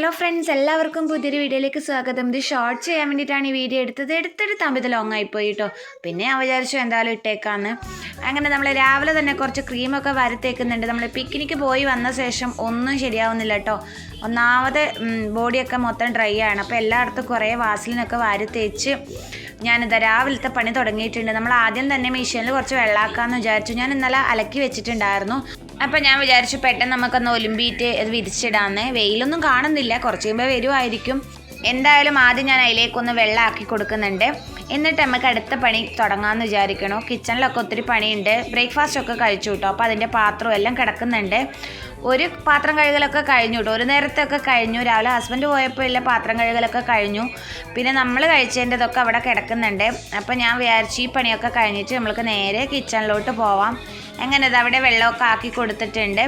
Hello friends എല്ലാവർക്കും പുതിയൊരു വീഡിയോയിലേക്ക് സ്വാഗതം. ഇത് ഷോർട്ട് ചെയ്യാൻ വേണ്ടിയിട്ടാണ് ഈ വീഡിയോ എടുത്തത്. എടുത്തെടുത്താകുമ്പോൾ ഇത് ലോങ് ആയിപ്പോയി കേട്ടോ പിന്നെ ഞാൻ വിചാരിച്ചു എന്തായാലും ഇട്ടേക്കാന്ന്. അങ്ങനെ നമ്മൾ രാവിലെ തന്നെ കുറച്ച് ക്രീമൊക്കെ വരത്തേക്കുന്നുണ്ട്. നമ്മൾ പിക്നിക്ക് പോയി വന്ന ശേഷം ഒന്നും ശരിയാവുന്നില്ല കേട്ടോ ഒന്നാമത് ബോഡിയൊക്കെ മൊത്തം ഡ്രൈ ആണ്. അപ്പോൾ എല്ലായിടത്തും കുറേ വാസലിനൊക്കെ വാരി തേച്ച് ഞാനിതാ രാവിലത്തെ പണി തുടങ്ങിയിട്ടുണ്ട്. നമ്മൾ ആദ്യം തന്നെ മെഷീനിൽ കുറച്ച് വെള്ളമാക്കാമെന്ന് വിചാരിച്ചു. ഞാൻ ഇന്നലെ അലക്കി വെച്ചിട്ടുണ്ടായിരുന്നു. അപ്പം ഞാൻ വിചാരിച്ചു പെട്ടെന്ന് നമുക്കൊന്ന് ഒലുമ്പിയിട്ട് അത് വിരിച്ചിടാന്ന്. വെയിലൊന്നും കാണുന്നില്ല. കുറച്ച് കഴിയുമ്പോൾ വരുമായിരിക്കും എന്തായാലും ആദ്യം ഞാൻ അതിലേക്കൊന്ന് വെള്ളമാക്കി കൊടുക്കുന്നുണ്ട്. എന്നിട്ട് നമുക്ക് അടുത്ത പണി തുടങ്ങാമെന്ന് വിചാരിക്കണോ. കിച്ചണിലൊക്കെ ഒത്തിരി പണിയുണ്ട്. ബ്രേക്ക്ഫാസ്റ്റ് ഒക്കെ കഴിച്ചു കേട്ടോ. അപ്പോൾ അതിന്റെ പാത്രവും എല്ലാം കിടക്കുന്നുണ്ട്. ഒരു പാത്രം കഴുകലൊക്കെ കഴിഞ്ഞു കേട്ടോ ഒരു നേരത്തെയൊക്കെ കഴിഞ്ഞു. രാവിലെ ഹസ്ബൻഡ് പോയപ്പോൾ ഇല്ല പാത്രം കഴുകലൊക്കെ കഴിഞ്ഞു. പിന്നെ നമ്മൾ കഴിച്ചതിന്റെതൊക്കെ അവിടെ കിടക്കുന്നുണ്ട്. അപ്പോൾ ഞാൻ വിചാരിച്ചു ഈ പണിയൊക്കെ കഴിഞ്ഞിട്ട് നമ്മൾക്ക് നേരെ കിച്ചണിലോട്ട് പോവാം. അങ്ങനെ ഇത് അവിടെ വെള്ളമൊക്കെ ആക്കി കൊടുത്തിട്ടുണ്ട്.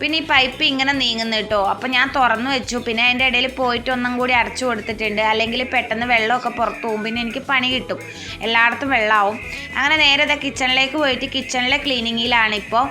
പിന്നെ ഈ പൈപ്പ് ഇങ്ങനെ നീങ്ങുന്നു കേട്ടോ അപ്പം ഞാൻ തുറന്നു വെച്ചു. പിന്നെ അതിന്റെ ഇടയിൽ പോയിട്ട് ഒന്നും കൂടി അടച്ചു കൊടുത്തിട്ടുണ്ട്. അല്ലെങ്കിൽ പെട്ടെന്ന് വെള്ളമൊക്കെ പുറത്തു പോകും. പിന്നെ എനിക്ക് പണി കിട്ടും. എല്ലായിടത്തും വെള്ളമാവും. അങ്ങനെ നേരെ ഇതാ കിച്ചണിലേക്ക് പോയിട്ട് കിച്ചണിലെ ക്ലീനിങ്ങിലാണ് ഇപ്പോൾ.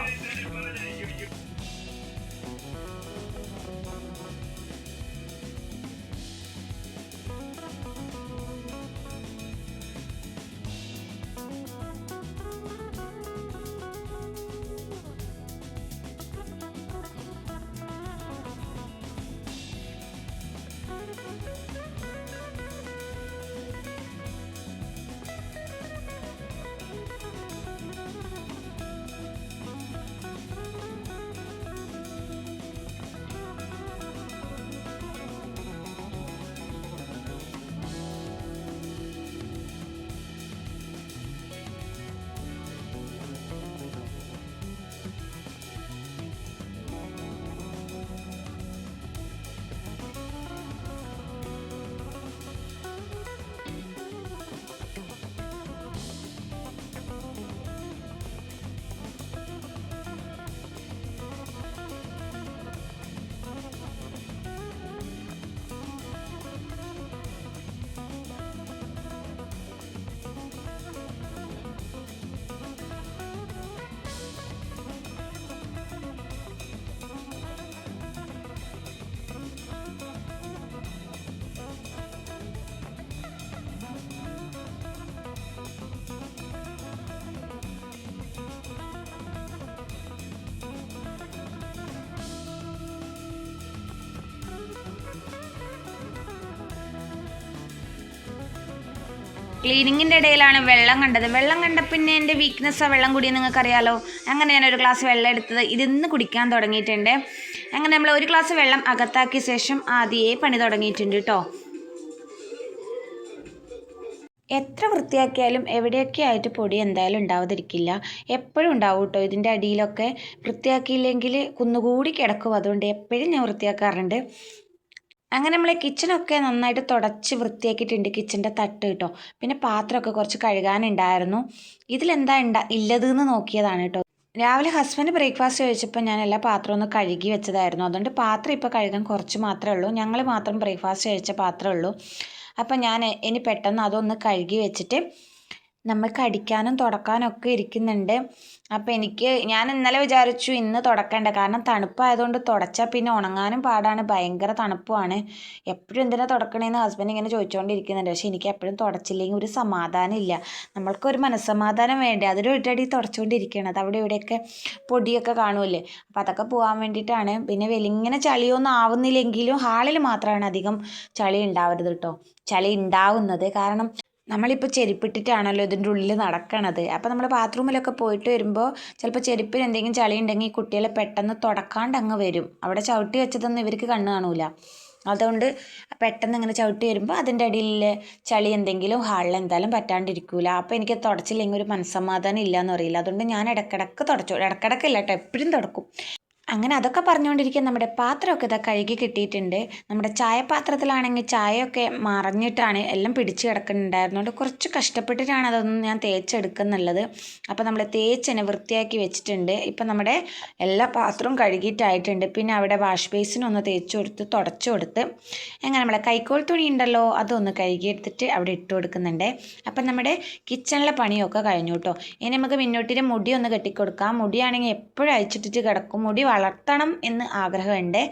ക്ലീനിങ്ങിന്റെ ഇടയിലാണ് വെള്ളം കണ്ടത്. വെള്ളം കണ്ട പിന്നെ എന്റെ വീക്ക്നെസ്സാണ് വെള്ളം കുടിയെന്ന് നിങ്ങൾക്കറിയാലോ. അങ്ങനെ ഞാൻ ഒരു ഗ്ലാസ് വെള്ളം എടുത്തത് ഇതിന്ന് കുടിക്കാൻ തുടങ്ങിയിട്ടുണ്ട്. അങ്ങനെ നമ്മൾ ഒരു ഗ്ലാസ് വെള്ളം അകത്താക്കിയ ശേഷം ആദ്യമേ പണി തുടങ്ങിയിട്ടുണ്ട് കേട്ടോ എത്ര വൃത്തിയാക്കിയാലും എവിടെയൊക്കെ ആയിട്ട് പൊടി എന്തായാലും ഉണ്ടാവാതിരിക്കില്ല. എപ്പോഴും ഉണ്ടാവും കേട്ടോ ഇതിന്റെ അടിയിലൊക്കെ. വൃത്തിയാക്കിയില്ലെങ്കിൽ കുന്നുകൂടി കിടക്കും. അതുകൊണ്ട് എപ്പോഴും ഞാൻ വൃത്തിയാക്കാറുണ്ട്. അങ്ങനെ നമ്മൾ കിച്ചണൊക്കെ നന്നായിട്ട് തുടച്ച് വൃത്തിയാക്കിയിട്ടുണ്ട് കിച്ചന്റെ തട്ട് കേട്ടോ പിന്നെ പാത്രമൊക്കെ കുറച്ച് കഴുകാനുണ്ടായിരുന്നു. ഇതിലെന്താ ഉണ്ടാ ഇല്ലതെന്ന് നോക്കിയതാണ് കേട്ടോ രാവിലെ ഹസ്ബൻഡ് ബ്രേക്ക്ഫാസ്റ്റ് കഴിച്ചപ്പോൾ ഞാൻ എല്ലാ പാത്രവും ഒന്ന് കഴുകി വെച്ചതായിരുന്നു. അതുകൊണ്ട് പാത്രം ഇപ്പോൾ കഴുകാൻ കുറച്ച് മാത്രമേ ഉള്ളൂ. ഞങ്ങൾ മാത്രം ബ്രേക്ക്ഫാസ്റ്റ് കഴിച്ച പാത്രമേ ഉള്ളൂ. അപ്പം ഞാൻ ഇനി പെട്ടെന്ന് അതൊന്ന് കഴുകി വെച്ചിട്ട് നമുക്ക് അടിക്കാനും തുടക്കാനും ഒക്കെ ഇരിക്കുന്നുണ്ട്. അപ്പോൾ എനിക്ക് ഞാൻ ഇന്നലെ വിചാരിച്ചു ഇന്ന് തുടക്കണ്ട. കാരണം തണുപ്പായതുകൊണ്ട് തുടച്ചാൽ പിന്നെ ഉണങ്ങാനും പാടാണ്. ഭയങ്കര തണുപ്പുമാണ്. എപ്പോഴും എന്തിനാ തുടക്കണേന്ന് ഹസ്ബൻഡ് ഇങ്ങനെ ചോദിച്ചുകൊണ്ടിരിക്കുന്നുണ്ട് പക്ഷേ എനിക്ക് എപ്പോഴും തുടച്ചില്ലെങ്കിൽ ഒരു സമാധാനം ഇല്ല. നമ്മൾക്കൊരു മനസ്സമാധാനം വേണ്ടേ? അതൊരു ഒറ്റടി തുടച്ചുകൊണ്ടിരിക്കുകയാണ് അവിടെ ഇവിടെയൊക്കെ പൊടിയൊക്കെ കാണുമല്ലേ അപ്പോൾ അതൊക്കെ പോകാൻ വേണ്ടിയിട്ടാണ്. പിന്നെ വെലിങ്ങനെ ചളിയൊന്നും ആവുന്നില്ലെങ്കിലും ഹാളിൽ മാത്രമാണ് അധികം ചളി ഉണ്ടാവരുത് കേട്ടോ ചളി ഉണ്ടാവുന്നത്. കാരണം നമ്മളിപ്പോൾ ചെരുപ്പിട്ടിട്ടാണല്ലോ ഇതിന്റെ ഉള്ളിൽ നടക്കണത്. അപ്പോൾ നമ്മൾ ബാത്റൂമിലൊക്കെ പോയിട്ട് വരുമ്പോൾ ചിലപ്പോൾ ചെരുപ്പിന് എന്തെങ്കിലും ചളി ഉണ്ടെങ്കിൽ കുട്ടികളെ പെട്ടെന്ന് തുടക്കാണ്ട് അങ്ങ് വരും. അവിടെ ചവിട്ടി വെച്ചതൊന്നും ഇവർക്ക് കണ്ണ് കാണൂല. അതുകൊണ്ട് പെട്ടെന്ന് ഇങ്ങനെ ചവിട്ടി വരുമ്പോൾ അതിന്റെ അടിയിലെ ചളി എന്തെങ്കിലും ഹാളിൽ എന്തായാലും പറ്റാണ്ടിരിക്കൂല. അപ്പോൾ എനിക്ക് തുടച്ചില്ലെങ്കിൽ ഒരു മനസ്സമാധാനം ഇല്ല എന്ന് അറിയില്ല അതുകൊണ്ട് ഞാൻ ഇടക്കിടക്ക് തുടച്ചു. ഇടക്കിടക്കില്ല കേട്ടോ എപ്പോഴും തുടക്കും. അങ്ങനെ അതൊക്കെ പറഞ്ഞുകൊണ്ടിരിക്കാൻ നമ്മുടെ പാത്രമൊക്കെ ഇതാ കഴുകി കിട്ടിയിട്ടുണ്ട്. നമ്മുടെ ചായപാത്രത്തിലാണെങ്കിൽ ചായയൊക്കെ മറഞ്ഞിട്ടാണ് എല്ലാം പിടിച്ച് കിടക്കുന്നുണ്ടായിരുന്നുകൊണ്ട് കുറച്ച് കഷ്ടപ്പെട്ടിട്ടാണ് അതൊന്നും ഞാൻ തേച്ചെടുക്കുന്നുള്ളത്. അപ്പോൾ നമ്മൾ തേച്ചെന്നെ വൃത്തിയാക്കി വെച്ചിട്ടുണ്ട്. ഇപ്പം നമ്മുടെ എല്ലാ പാത്രവും കഴുകിയിട്ടായിട്ടുണ്ട്. പിന്നെ അവിടെ വാഷ് ബേസിനൊന്ന് തേച്ച് കൊടുത്ത് തുടച്ചു കൊടുത്ത് അങ്ങനെ നമ്മളെ കൈക്കോൾ തുണി ഉണ്ടല്ലോ അതൊന്ന് കഴുകിയെടുത്തിട്ട് അവിടെ ഇട്ട് കൊടുക്കുന്നുണ്ട്. അപ്പം നമ്മുടെ കിച്ചണിലെ പണിയൊക്കെ കഴിഞ്ഞു കേട്ടോ. ഇനി നമുക്ക് മുന്നോട്ടിന്റെ മുടി ഒന്ന് കെട്ടിക്കൊടുക്കാം. മുടിയാണെങ്കിൽ എപ്പോഴും അയച്ചിട്ടിട്ട് കിടക്കും. മുടി വളർത്തണം എന്ന് ആഗ്രഹമുണ്ട്.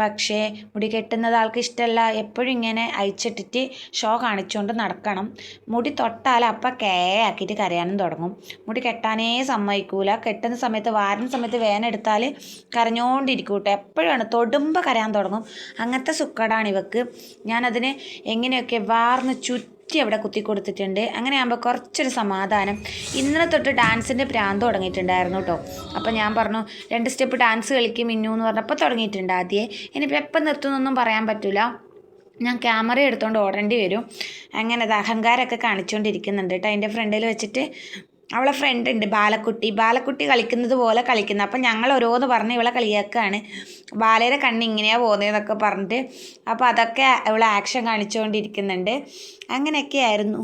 പക്ഷേ മുടി കെട്ടുന്നത് ആൾക്ക് ഇഷ്ടമല്ല. എപ്പോഴും ഇങ്ങനെ അയച്ചിട്ടിട്ട് ഷോ കാണിച്ചുകൊണ്ട് നടക്കണം. മുടി തൊട്ടാൽ അപ്പം കേ ആക്കിയിട്ട് കരയാനും തുടങ്ങും. മുടി കെട്ടാനേ സമ്മതിക്കൂല. കെട്ടുന്ന സമയത്ത് വാരുന്ന സമയത്ത് വേന എടുത്താൽ കരഞ്ഞോണ്ടിരിക്കും കേട്ടോ എപ്പോഴാണ് തൊടുമ്പോൾ കരയാൻ തുടങ്ങും. അങ്ങനത്തെ സുക്കടാണ് ഇവക്ക്. ഞാനതിന് എങ്ങനെയൊക്കെ വാർന്ന് ചുറ്റും ചുറ്റി അവിടെ കുത്തി കൊടുത്തിട്ടുണ്ട് അങ്ങനെ ആകുമ്പോൾ കുറച്ചൊരു സമാധാനം. ഇന്നലെ തൊട്ട് ഡാൻസിന്റെ പ്രാന്ത് തുടങ്ങിയിട്ടുണ്ടായിരുന്നു കേട്ടോ അപ്പോൾ ഞാൻ പറഞ്ഞു രണ്ട് സ്റ്റെപ്പ് ഡാൻസ് കളിക്കും മിന്നു എന്ന് പറഞ്ഞപ്പോൾ തുടങ്ങിയിട്ടുണ്ട് ആദ്യമേ ഇനിയിപ്പോൾ എപ്പം നിർത്തുന്നൊന്നും പറയാൻ പറ്റില്ല ഞാൻ ക്യാമറ എടുത്തുകൊണ്ട് ഓടേണ്ടി വരും. അങ്ങനെ അത് അഹങ്കാരമൊക്കെ കാണിച്ചുകൊണ്ടിരിക്കുന്നുണ്ട് കേട്ടോ അതിന്റെ ഫ്രണ്ടിൽ വെച്ചിട്ട് അവളെ ഫ്രണ്ട് ഉണ്ട് ബാലക്കുട്ടി. ബാലക്കുട്ടി കളിക്കുന്നത് പോലെ കളിക്കുന്നത് അപ്പം ഞങ്ങൾ ഓരോന്ന് പറഞ്ഞ് ഇവളെ കളിയാക്കുകയാണ്. ബാലയുടെ കണ്ണ് ഇങ്ങനെയാണ് പോകുന്നതെന്നൊക്കെ പറഞ്ഞിട്ട് അപ്പോൾ അതൊക്കെ ഇവളെ ആക്ഷൻ കാണിച്ചുകൊണ്ടിരിക്കുന്നുണ്ട്. അങ്ങനെയൊക്കെ ആയിരുന്നു.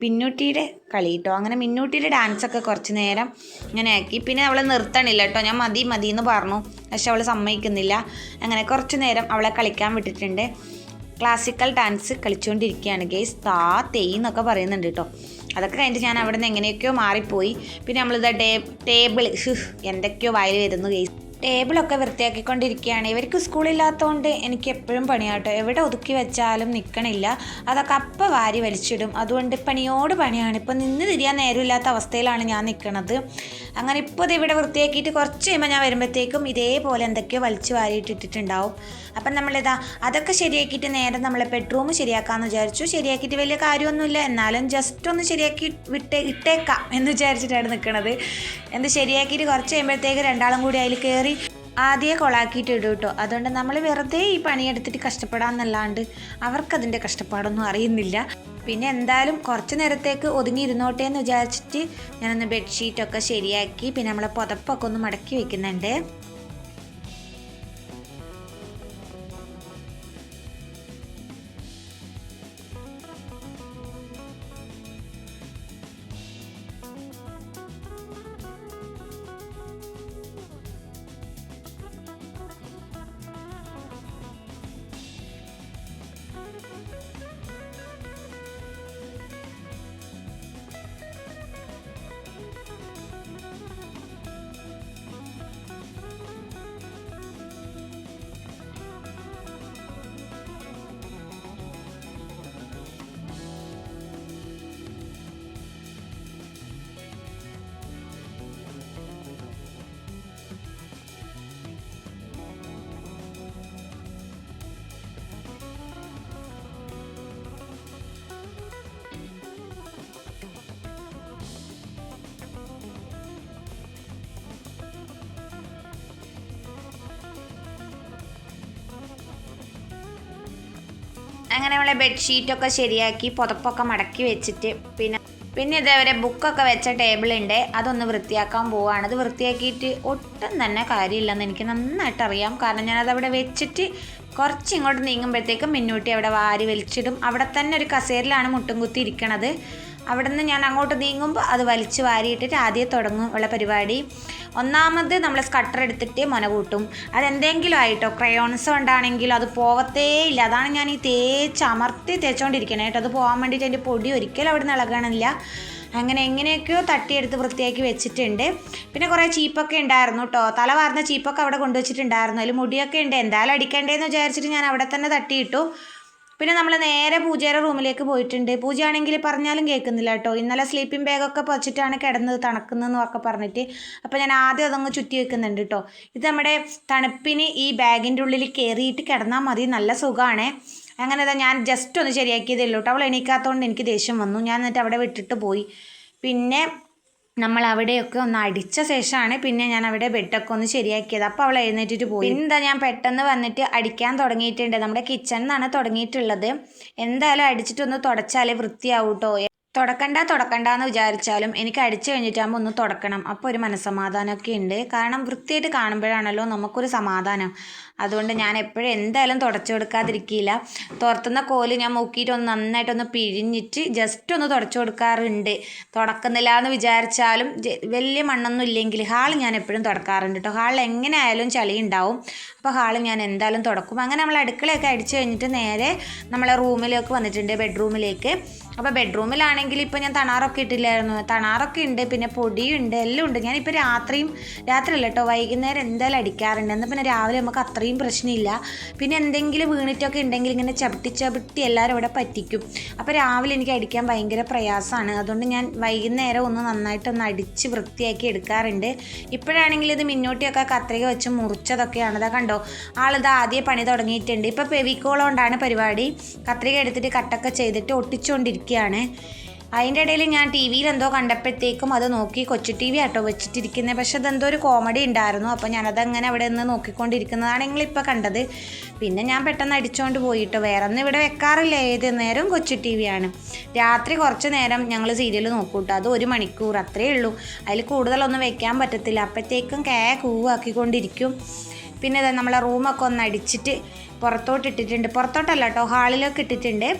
പിന്നൂട്ടിയുടെ കളി കേട്ടോ അങ്ങനെ മിന്നൂട്ടിയുടെ ഡാൻസൊക്കെ കുറച്ച് നേരം ഇങ്ങനെ ആക്കി. പിന്നെ അവളെ നിർത്തണില്ല കേട്ടോ ഞാൻ മതി മതി എന്ന് പറഞ്ഞു. പക്ഷെ അവൾ സമ്മതിക്കുന്നില്ല. അങ്ങനെ കുറച്ച് നേരം അവളെ കളിക്കാൻ വിട്ടിട്ടുണ്ട്. ക്ലാസിക്കൽ ഡാൻസ് കളിച്ചുകൊണ്ടിരിക്കുകയാണ് ഗെയ്സ് താ തെയ് എന്നൊക്കെ പറയുന്നുണ്ട് കേട്ടോ അതൊക്കെ കഴിഞ്ഞിട്ട് ഞാൻ അവിടെ നിന്ന് എങ്ങനെയൊക്കെയോ മാറിപ്പോയി. പിന്നെ നമ്മളിത് ടേ ടേബിൾ എന്തൊക്കെയോ വായിൽ വരുന്നു ഗെയ്സ് ടേബിളൊക്കെ വൃത്തിയാക്കിക്കൊണ്ടിരിക്കുകയാണ്. ഇവർക്ക് സ്കൂളില്ലാത്തതുകൊണ്ട് എനിക്ക് എപ്പോഴും പണിയാട്ടോ എവിടെ ഒതുക്കി വെച്ചാലും നിൽക്കണില്ല അതൊക്കെ അപ്പം വാരി വലിച്ചിടും. അതുകൊണ്ട് പണിയോട് പണിയാണ്. ഇപ്പം നിന്ന് തിരിയാൻ നേരമില്ലാത്ത അവസ്ഥയിലാണ് ഞാൻ നിൽക്കുന്നത് അങ്ങനെ ഇപ്പോൾ ഇത് ഇവിടെ വൃത്തിയാക്കിയിട്ട് കുറച്ച് കഴിയുമ്പോൾ ഞാൻ വരുമ്പോഴത്തേക്കും ഇതേപോലെ എന്തൊക്കെയോ വലിച്ചു വാരിയിട്ടിട്ടുണ്ടാവും അപ്പം നമ്മളിതാ അതൊക്കെ ശരിയാക്കിയിട്ട് നേരെ നമ്മളെ ബെഡ്റൂം ശരിയാക്കാമെന്ന് വിചാരിച്ചു. ശരിയാക്കിയിട്ട് വലിയ കാര്യമൊന്നുമില്ല. എന്നാലും ജസ്റ്റ് ഒന്ന് ശരിയാക്കി വിട്ടേ ഇട്ടേക്കാം എന്ന് വിചാരിച്ചിട്ടാണ് നിൽക്കുന്നത് എന്ത് ശരിയാക്കിയിട്ട് കുറച്ച് കഴിയുമ്പോഴത്തേക്ക് രണ്ടാളും കൂടി അതിൽ കയറി ആദ്യമേ കൊളാക്കിയിട്ട് ഇടും കേട്ടോ. അതുകൊണ്ട് നമ്മൾ വെറുതെ ഈ പണിയെടുത്തിട്ട് കഷ്ടപ്പെടാമെന്നല്ലാണ്ട് അവർക്കതിന്റെ കഷ്ടപ്പാടൊന്നും അറിയുന്നില്ല. പിന്നെ എന്തായാലും കുറച്ച് നേരത്തേക്ക് ഒതുങ്ങി ഇരുന്നോട്ടെ എന്ന് വിചാരിച്ചിട്ട് ഞാനൊന്ന് ബെഡ്ഷീറ്റൊക്കെ ശരിയാക്കി പിന്നെ നമ്മളെ പുതപ്പൊക്കെ ഒന്ന് മടക്കി വെക്കുന്നുണ്ട്. അങ്ങനെ നമ്മളെ ബെഡ്ഷീറ്റൊക്കെ ശരിയാക്കി പുതപ്പൊക്കെ മടക്കി വെച്ചിട്ട് പിന്നെ പിന്നെ ഇതേവരെ ബുക്കൊക്കെ വെച്ച ടേബിളുണ്ട്. അതൊന്ന് വൃത്തിയാക്കാൻ പോവുകയാണ് അത് വൃത്തിയാക്കിയിട്ട് ഒട്ടും തന്നെ കാര്യമില്ലെന്ന് എനിക്ക് നന്നായിട്ട് അറിയാം കാരണം ഞാനത് അവിടെ വെച്ചിട്ട് കുറച്ച് ഇങ്ങോട്ട് നീങ്ങുമ്പോഴത്തേക്കും മിന്നൂട്ടി അവിടെ വാരി വലിച്ചിടും. അവിടെ തന്നെ ഒരു കസേരയിലാണ് മുട്ടും കുത്തി ഇരിക്കണത്. അവിടെ നിന്ന് ഞാൻ അങ്ങോട്ട് നീങ്ങുമ്പോൾ അത് വലിച്ച് വാരിയിട്ടിട്ട് ആദ്യം തുടങ്ങും ഉള്ള പരിപാടി. ഒന്നാമത് നമ്മൾ സ്കട്ടർ എടുത്തിട്ട് മുന കൂട്ടും. അതെന്തെങ്കിലും ആയിട്ടോ ക്രയോൺസ് കൊണ്ടാണെങ്കിലും അത് പോവത്തേ ഇല്ല. അതാണ് ഞാൻ ഈ തേച്ച് അമർത്തി തേച്ചുകൊണ്ടിരിക്കണേ കേട്ടോ അത് പോകാൻ വേണ്ടിയിട്ട് എന്റെ പൊടി ഒരിക്കലും അവിടെ നിന്ന് ഇളകണില്ല അങ്ങനെ എങ്ങനെയൊക്കെയോ തട്ടിയെടുത്ത് വൃത്തിയാക്കി വെച്ചിട്ടുണ്ട്. പിന്നെ കുറേ ചീപ്പൊക്കെ ഉണ്ടായിരുന്നു കേട്ടോ തല വാർന്ന ചീപ്പൊക്കെ അവിടെ കൊണ്ടുവച്ചിട്ടുണ്ടായിരുന്നു. അതിൽ മുടിയൊക്കെ ഉണ്ട്. എന്തായാലും അടിക്കണ്ടേന്ന് വിചാരിച്ചിട്ട് ഞാൻ അവിടെ തന്നെ തട്ടിയിട്ടു. പിന്നെ നമ്മൾ നേരെ പൂജയുടെ റൂമിലേക്ക് പോയിട്ടുണ്ട്. പൂജയാണെങ്കിൽ പറഞ്ഞാലും കേൾക്കുന്നില്ല കേട്ടോ ഇന്നലെ സ്ലീപ്പിംഗ് ബാഗൊക്കെ പൊച്ചിട്ടാണ് കിടന്നത് തണുക്കുന്നതെന്നും ഒക്കെ പറഞ്ഞിട്ട്. അപ്പോൾ ഞാൻ ആദ്യം അതങ്ങ് ചുറ്റി വെക്കുന്നുണ്ട് കേട്ടോ ഇത് നമ്മുടെ തണുപ്പിന് ഈ ബാഗിന്റെ ഉള്ളിൽ കയറിയിട്ട് കിടന്നാൽ മതി. നല്ല സുഖമാണ് അങ്ങനെ ഇതാ ഞാൻ ജസ്റ്റ് ഒന്ന് ശരിയാക്കിയതേ ഉള്ളൂ കേട്ടോ. അവൾ എണീക്കാത്തതുകൊണ്ട് എനിക്ക് ദേഷ്യം വന്നു. ഞാൻ എന്നിട്ട് അവിടെ വിട്ടിട്ട് പോയി. പിന്നെ നമ്മൾ അവിടെയൊക്കെ ഒന്ന് അടിച്ച ശേഷമാണ് പിന്നെ ഞാൻ അവിടെ ബെഡൊക്കെ ഒന്ന് ശരിയാക്കിയത്. അപ്പോൾ അവൾ എഴുന്നേറ്റിട്ട് പോയി. എന്താ ഞാൻ പെട്ടെന്ന് വന്നിട്ട് അടിക്കാൻ തുടങ്ങിയിട്ടുണ്ട്. നമ്മുടെ കിച്ചൺ നിന്നാണ് തുടങ്ങിയിട്ടുള്ളത്. എന്തായാലും അടിച്ചിട്ടൊന്ന് തുടച്ചാലേ വൃത്തിയാവും കേട്ടോ തുടക്കണ്ട തുടക്കണ്ട എന്ന് വിചാരിച്ചാലും എനിക്ക് അടിച്ചു കഴിഞ്ഞിട്ടാകുമ്പോൾ ഒന്ന് തുടക്കണം. അപ്പോൾ ഒരു മനസ്സമാധാനമൊക്കെ ഉണ്ട്. കാരണം വൃത്തിയായിട്ട് കാണുമ്പോഴാണല്ലോ നമുക്കൊരു സമാധാനം. അതുകൊണ്ട് ഞാൻ എപ്പോഴും എന്തായാലും തുടച്ചു കൊടുക്കാതിരിക്കില്ല. തുറത്തുന്ന കോൽ ഞാൻ മുക്കിയിട്ട് ഒന്ന് നന്നായിട്ടൊന്ന് പിഴിഞ്ഞിട്ട് ജസ്റ്റ് ഒന്ന് തുടച്ചു കൊടുക്കാറുണ്ട്. തുടക്കുന്നില്ല എന്ന് വിചാരിച്ചാലും വലിയ മണ്ണൊന്നും ഇല്ലെങ്കിൽ ഹാൾ ഞാൻ എപ്പോഴും തുടക്കാറുണ്ട് കേട്ടോ ഹാളിൽ എങ്ങനെ ആയാലും ചളി ഉണ്ടാവും. അപ്പോൾ ഹാൾ ഞാൻ എന്തായാലും തുടക്കും. അങ്ങനെ നമ്മൾ അടുക്കളയൊക്കെ അടിച്ചു കഴിഞ്ഞിട്ട് നേരെ നമ്മളെ റൂമിലേക്ക് വന്നിട്ടുണ്ട് ബെഡ്റൂമിലേക്ക് അപ്പോൾ ബെഡ്റൂമിലാണെങ്കിൽ ഇപ്പോൾ ഞാൻ തണാറൊക്കെ ഇട്ടില്ലായിരുന്നു. തണാറൊക്കെ ഉണ്ട് പിന്നെ പൊടിയുണ്ട് എല്ലാം ഉണ്ട്. ഞാനിപ്പോൾ രാത്രിയും രാത്രിയല്ല കേട്ടോ വൈകുന്നേരം എന്തായാലും അടിക്കാറുണ്ട്. എന്നാൽ പിന്നെ രാവിലെ നമുക്ക് അത്രയും പ്രശ്നമില്ല. പിന്നെ എന്തെങ്കിലും വീണിട്ടൊക്കെ ഉണ്ടെങ്കിൽ ഇങ്ങനെ ചവിട്ടി ചവിട്ടി എല്ലാവരും ഇവിടെ പറ്റിക്കും. അപ്പോൾ രാവിലെ എനിക്ക് അടിക്കാൻ ഭയങ്കര പ്രയാസമാണ്. അതുകൊണ്ട് ഞാൻ വൈകുന്നേരം ഒന്ന് നന്നായിട്ടൊന്ന് അടിച്ച് വൃത്തിയാക്കി എടുക്കാറുണ്ട്. ഇപ്പോഴാണെങ്കിൽ ഇത് മിന്നോട്ടിയൊക്കെ കത്രിക വെച്ച് മുറിച്ചതൊക്കെയാണ്. അതാ കണ്ടോ ആളിത് ആദ്യം പണി തുടങ്ങിയിട്ടുണ്ട്. ഇപ്പോൾ പെവിക്കോളം കൊണ്ടാണ് പരിപാടി. കത്രിക എടുത്തിട്ട് കട്ടൊക്കെ ചെയ്തിട്ട് ഒട്ടിച്ചുകൊണ്ടിരിക്കുകയാണ് അതിന്റെ ഇടയിൽ ഞാൻ ടി വിയിൽ എന്തോ കണ്ടപ്പോഴത്തേക്കും അത് നോക്കി കൊച്ചു ടി വി ആട്ടോ വെച്ചിട്ടിരിക്കുന്നത് പക്ഷെ അതെന്തോ ഒരു കോമഡി ഉണ്ടായിരുന്നു. അപ്പോൾ ഞാനതങ്ങനെ അവിടെ നിന്ന് നോക്കിക്കൊണ്ടിരിക്കുന്നതാണ് നിങ്ങളിപ്പോൾ കണ്ടത്. പിന്നെ ഞാൻ പെട്ടെന്ന് അടിച്ചുകൊണ്ട് പോയിട്ടോ. വേറെ ഒന്നും ഇവിടെ വെക്കാറില്ല. ഏത് നേരം കൊച്ചു ടി വിയാണ് രാത്രി കുറച്ച് നേരം ഞങ്ങൾ സീരിയൽ നോക്കൂട്ടോ അത് ഒരു മണിക്കൂർ അത്രയേ ഉള്ളൂ. അതിൽ കൂടുതലൊന്നും വെക്കാൻ പറ്റത്തില്ല. അപ്പോഴത്തേക്കും കേ കൂവാക്കിക്കൊണ്ടിരിക്കും. പിന്നെ നമ്മളെ റൂമൊക്കെ ഒന്ന് അടിച്ചിട്ട് പുറത്തോട്ട് ഇട്ടിട്ടുണ്ട് പുറത്തോട്ടല്ല കേട്ടോ. ഹാളിലൊക്കെ ഇട്ടിട്ടുണ്ട്.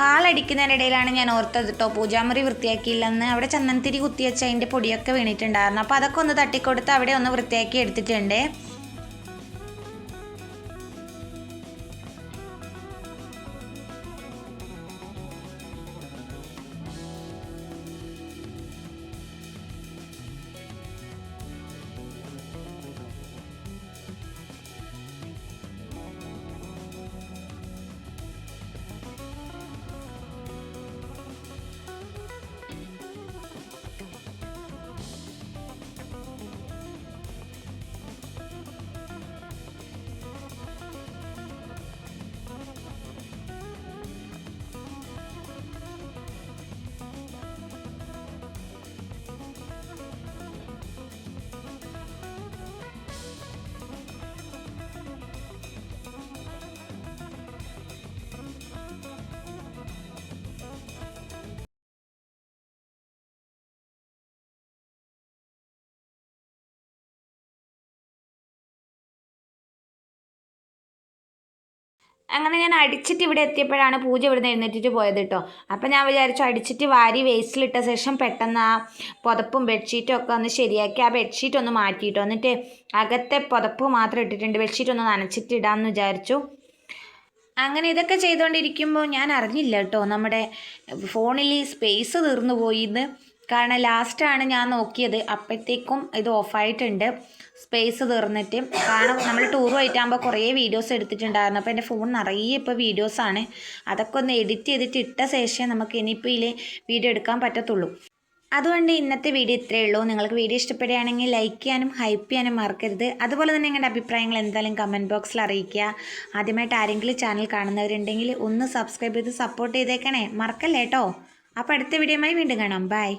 ഹാൾ അടിക്കുന്നതിനിടയിലാണ് ഞാൻ ഓർത്തത് കേട്ടോ പൂജാമുറി വൃത്തിയാക്കിയില്ലെന്ന്. അവിടെ ചന്ദനത്തിരി കുത്തിവെച്ച് അതിന്റെ പൊടിയൊക്കെ വീണിട്ടുണ്ടായിരുന്നു. അപ്പോൾ അതൊക്കെ ഒന്ന് തട്ടിക്കൊടുത്ത് അവിടെ ഒന്ന് വൃത്തിയാക്കി എടുത്തിട്ടുണ്ട്. അങ്ങനെ ഞാൻ അടിച്ചിട്ട് ഇവിടെ എത്തിയപ്പോഴാണ് പൂജ ഇവിടുന്ന് എഴുന്നേറ്റിട്ട് പോയത് കേട്ടോ. അപ്പം ഞാൻ വിചാരിച്ചു അടിച്ചിട്ട് വാരി വേസ്റ്റിലിട്ട ശേഷം പെട്ടെന്ന് ആ പുതപ്പും ബെഡ്ഷീറ്റും ഒക്കെ ഒന്ന് ശരിയാക്കി ആ ബെഡ്ഷീറ്റ് ഒന്ന് മാറ്റിയിട്ടോ എന്നിട്ട് അകത്തെ പുതപ്പ് മാത്രം ഇട്ടിട്ടുണ്ട്. ബെഡ്ഷീറ്റ് ഒന്ന് നനച്ചിട്ട് ഇടാമെന്ന് വിചാരിച്ചു. അങ്ങനെ ഇതൊക്കെ ചെയ്തുകൊണ്ടിരിക്കുമ്പോൾ ഞാൻ അറിഞ്ഞില്ല കേട്ടോ. നമ്മുടെ ഫോണിൽ സ്പേസ് തീർന്നു പോയിന്ന് കാരണം ലാസ്റ്റാണ് ഞാൻ നോക്കിയത്. അപ്പോഴത്തേക്കും ഇത് ഓഫായിട്ടുണ്ട് സ്പേസ് തീർന്നിട്ട്. കാരണം നമ്മൾ ടൂർ പോയിട്ടാകുമ്പോൾ കുറേ വീഡിയോസ് എടുത്തിട്ടുണ്ടായിരുന്നു. അപ്പോൾ എന്റെ ഫോൺ നിറയെ ഇപ്പോൾ വീഡിയോസാണ് അതൊക്കെ ഒന്ന് എഡിറ്റ് ചെയ്തിട്ട് ഇട്ട ശേഷമേ നമുക്ക് ഇനിയിപ്പോൾ ഇതിൽ വീഡിയോ എടുക്കാൻ പറ്റത്തുള്ളൂ. അതുകൊണ്ട് ഇന്നത്തെ വീഡിയോ ഇത്രയേ ഉള്ളൂ. നിങ്ങൾക്ക് വീഡിയോ ഇഷ്ടപ്പെടുകയാണെങ്കിൽ ലൈക്ക് ചെയ്യാനും ഹൈപ്പ് ചെയ്യാനും മറക്കരുത്. അതുപോലെ തന്നെ നിങ്ങളുടെ അഭിപ്രായങ്ങൾ എന്തായാലും കമന്റ് ബോക്സിൽ അറിയിക്കുക. ആദ്യമായിട്ട് ആരെങ്കിലും ചാനൽ കാണുന്നവരുണ്ടെങ്കിൽ ഒന്ന് സബ്സ്ക്രൈബ് ചെയ്ത് സപ്പോർട്ട് ചെയ്തേക്കണേ. മറക്കല്ലേ കേട്ടോ അപ്പോൾ അടുത്ത വീഡിയോയുമായി വീണ്ടും കാണാം. ബൈ